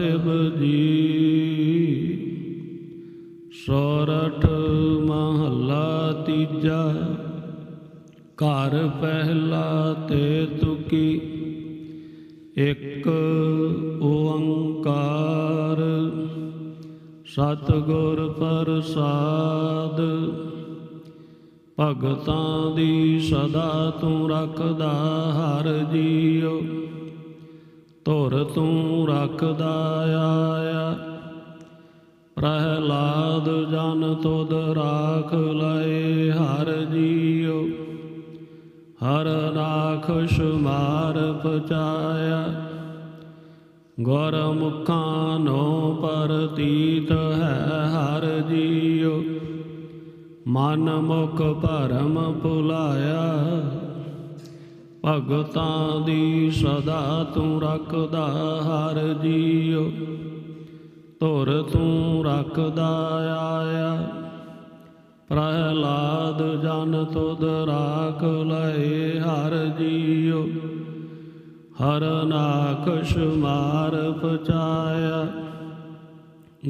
ਸਾਹਿਬ ਜੀ। ਸੋਰਠ ਮਹੱਲਾ ਤੀਜਾ। ਘਰ ਪਹਿਲਾ ਤੇ ਤੁਕੀ। ਇੱਕ ਓੰਕਾਰ। ਸਤਿਗੁਰ ਪ੍ਰਸਾਦ। ਭਗਤਾਂ ਦੀ ਸਦਾ ਤੂੰ ਰੱਖਦਾ ਹਰ ਜੀਉ। ਧੁਰ ਤੂੰ ਰੱਖਦਾ ਆਇਆ। ਪ੍ਰਹਿਲਾਦ ਜਨ ਤੁਧ ਰਾਖ ਲਏ, ਹਰ ਜੀਉ, ਹਰ ਰਾਖਸ਼ ਮਾਰ ਪਚਾਇਆ। ਗੁਰ ਮੁਖਾਂ ਨੋ ਪਰਤੀਤ ਹੈ, ਹਰ ਜੀਉ, ਮਨ ਮੁਖ ਭਰਮ ਭੁਲਾਇਆ। ਭਗਤਾਂ ਦੀ ਸਦਾ ਤੂੰ ਰੱਖਦਾ, ਹਰ ਜੀਉ। ਧੁਰ ਤੂੰ ਰੱਖਦਾ ਆਇਆ। ਪ੍ਰਹਲਾਦ ਜਨ ਤੁਧ ਰਾਖ ਲਏ, ਹਰ ਜੀਉ। ਹਰ ਨਾਖਸ਼ ਮਾਰ ਪਚਾਇਆ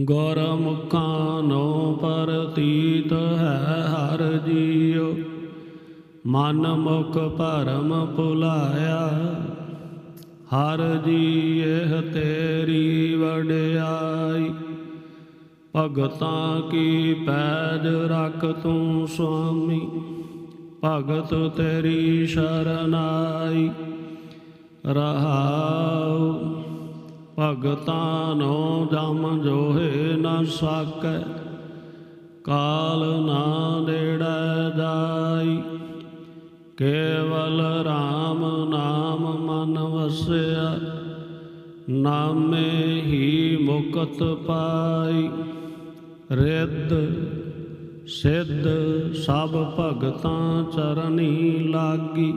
ਗੁਰ ਮੁਖਾਂ ਨੋ ਪਰਤੀਤ ਹੈ ਹਰ ਜੀ ਮਨ ਮੁਖ ਭਰਮ ਭੁਲਾਇਆ, ਹਰ ਜੀ ਇਹ ਤੇਰੀ ਵਡਿਆਈ। ਭਗਤਾਂ ਕੀ ਪੈਜ ਰੱਖ ਤੂੰ ਸੁਆਮੀ, ਭਗਤ ਤੇਰੀ ਸ਼ਰਨਾਈ। ਰਹਾਉ, ਭਗਤਾਂ ਨੂੰ ਜਮ ਜੋਹੇ ਨ ਸਾਕੈ, ਕਾਲ ਨਾ ਨੇੜੇ ਜਾਈ। ਕੇਵਲ RAM ਨਾਮ ਮਨ ਵਸਿਆ, ਨਾਮੇ ਹੀ ਮੁਕਤ ਪਾਈ। ਰਿੱਧ ਸਿੱਧ ਸਭ ਭਗਤਾਂ ਚਰਨੀ ਲਾਗੀ,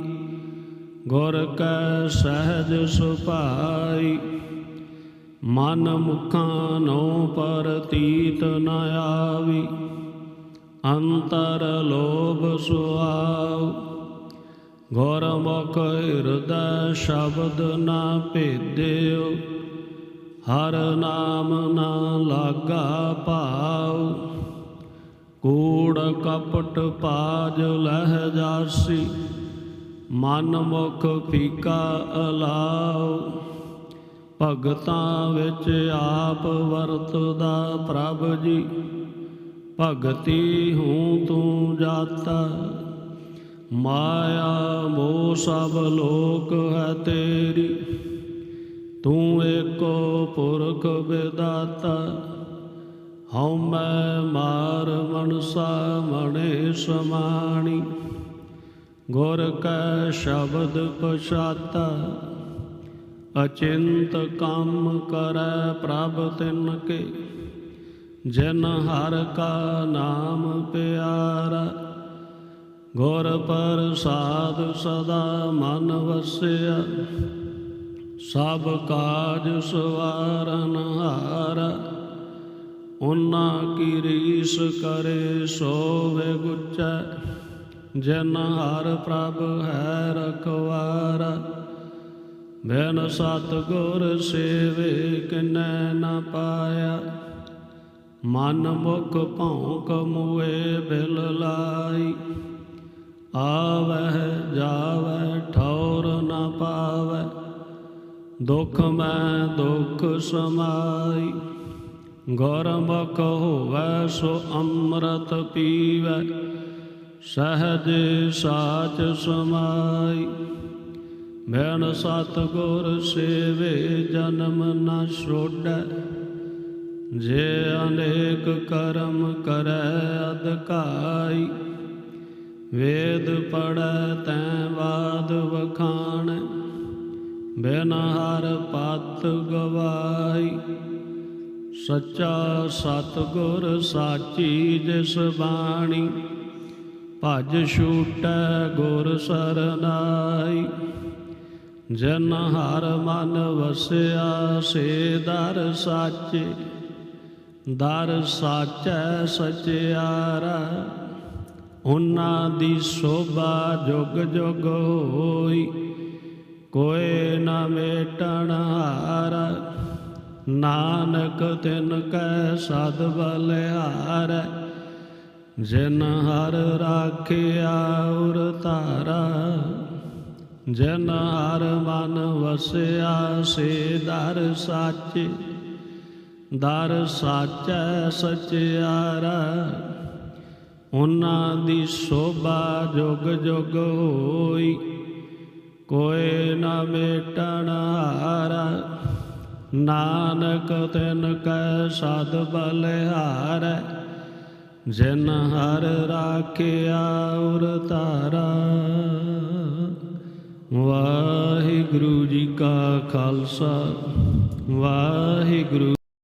ਗੁਰ ਕੈ ਸਹਿਜ ਸੁਭਾਈ। ਮਨ ਮੁਖਾਂ ਨੋ ਪਰਤੀਤ ਨ ਆਵੀ, ਅੰਤਰ ਲੋਭ ਸੁਆਉ। ਗੁਰਮੁਖ ਹਿਰਦੈ ਸ਼ਬਦ ਨਾ ਭੇਦਿਓ, ਹਰ ਨਾਮ ਨਾ ਲਾਗਾ ਭਾਉ। ਕੂੜ ਕਪਟ ਪਾਜ ਲਹਿ ਜਾਸੀ, ਮਨ ਮੁਖ ਫੀਕਾ ਅਲਾਉ। ਭਗਤਾਂ ਵਿੱਚ ਆਪ ਵਰਤਦਾ ਪ੍ਰਭ ਜੀ, ਭਗਤੀ ਹੂੰ ਤੂੰ ਜਾਤਾ। ਮਾਇਆ ਮੋਹ ਸਭ ਲੋਕ ਹੈ ਤੇਰੀ। ਤੂੰ ਏਕੋ ਪੁਰਖ ਵਿਦਾਤਾ। ਹਉ ਮੈਂ ਮਾਰ ਮਨਸਾ ਮਣੇ ਸਮਾਣੀ। ਗੁਰ ਕੈ ਸ਼ਬਦ ਪਛਾਤਾ। ਅਚਿੰਤ ਕੰਮ ਕਰੈ ਪ੍ਰਭ ਤਿਨ ਕੇ। ਜਨ ਹਰ ਕਾ ਨਾਮ ਪਿਆਰਾ। ਗੁਰ ਪ੍ਰਸਾਦ ਸਦਾ ਮਨ ਵਸਿਆ। ਸਭ ਕਾਜ ਸਵਾਰਨ ਹਾਰ। ਉਨਾ ਕੀ ਰੀਸ ਕਰੇ ਸੋਵੇ ਗੁਚੈ। ਜਨ ਹਰ ਪ੍ਰਭ ਹੈ ਰਖਵਾਰਾ। ਬਿਨ ਸਤ ਗੁਰ ਸੇਵੇ ਕਿਨੈ ਨ ਪਾਇਆ। ਮਨ ਮੁਖ ਭੌਂਕ ਮੁਏ ਬਿਲ ਲਾਈ। ਆਵਹਿ ਜਾਵਹਿ ਠੌਰ ਨ ਪਾਵੈ ਦੁਖ ਮੈਂ ਦੁਖ ਸਮਾਈ। ਗੁਰਮੁਖ ਹੋਵੈ ਸੋ ਅੰਮ੍ਰਿਤ ਪੀਵੈ, ਸਹਜ ਸਾਚ ਸਮਾਈ। ਮੈਨ ਸਤ ਗੁਰ ਸੇਵੇ ਜਨਮ ਨ ਛੋੜੈ, ਜੇ ਅਨੇਕ ਕਰਮ ਕਰੈ ਅਦਕਾਈ ਵੇਦ ਪੜੈ ਤੈ ਬਾਦ ਵਖਾਣ, ਬਿਨ ਹਰ ਪਤ ਗਵਾਈ ਸੱਚਾ ਸਤਗੁਰ ਸਾਚੀ ਜਿਸ ਬਾਣੀ, ਭਜ ਛੂਟੈ ਗੁਰ ਸਰਨਾਈ ਜਨ ਹਰ ਮਨ ਵਸਿਆ, ਸੇ ਦਰ ਸਾਚੇ, ਦਰ ਸਾਚੈ ਸਚਿਆਰਾ। ਉਹਨਾਂ ਦੀ ਸੋਭਾ ਜੁਗ ਜੁਗ ਹੋਈ। ਕੋਏ ਨਾ ਮੇਟਣ ਹਾਰ, ਨਾਨਕ ਤਿਨ ਕੈ ਸਦ ਬਲਿਹਾਰੈ। ਜਿਨ ਹਰ ਰਾਖਿਆ ਉਰ ਧਾਰਾ, ਜਨ ਹਰ ਮਨ ਵਸਿਆ ਸੇ ਦਰ ਸਾਚੇ। ਦਰ ਸਾਚੈ ਸਚਿਆਰਾ ਉਹਨਾਂ ਦੀ ਸ਼ੋਭਾ ਜੁਗ ਜੁਗ ਹੋਈ। ਕੋਏ ਨਾ ਮੇਟਣ ਹਾਰਾ। ਨਾਨਕ ਤਿਨ ਕੈ ਸਦ ਬਲਿਹਾਰੈ। ਜਿਨ ਹਰ ਰਾਖਿਆ ਉਰ ਤਾਰਾ ਵਾਹਿਗੁਰੂ ਜੀ ਕਾ ਖਾਲਸਾ। ਵਾਹਿਗੁਰੂ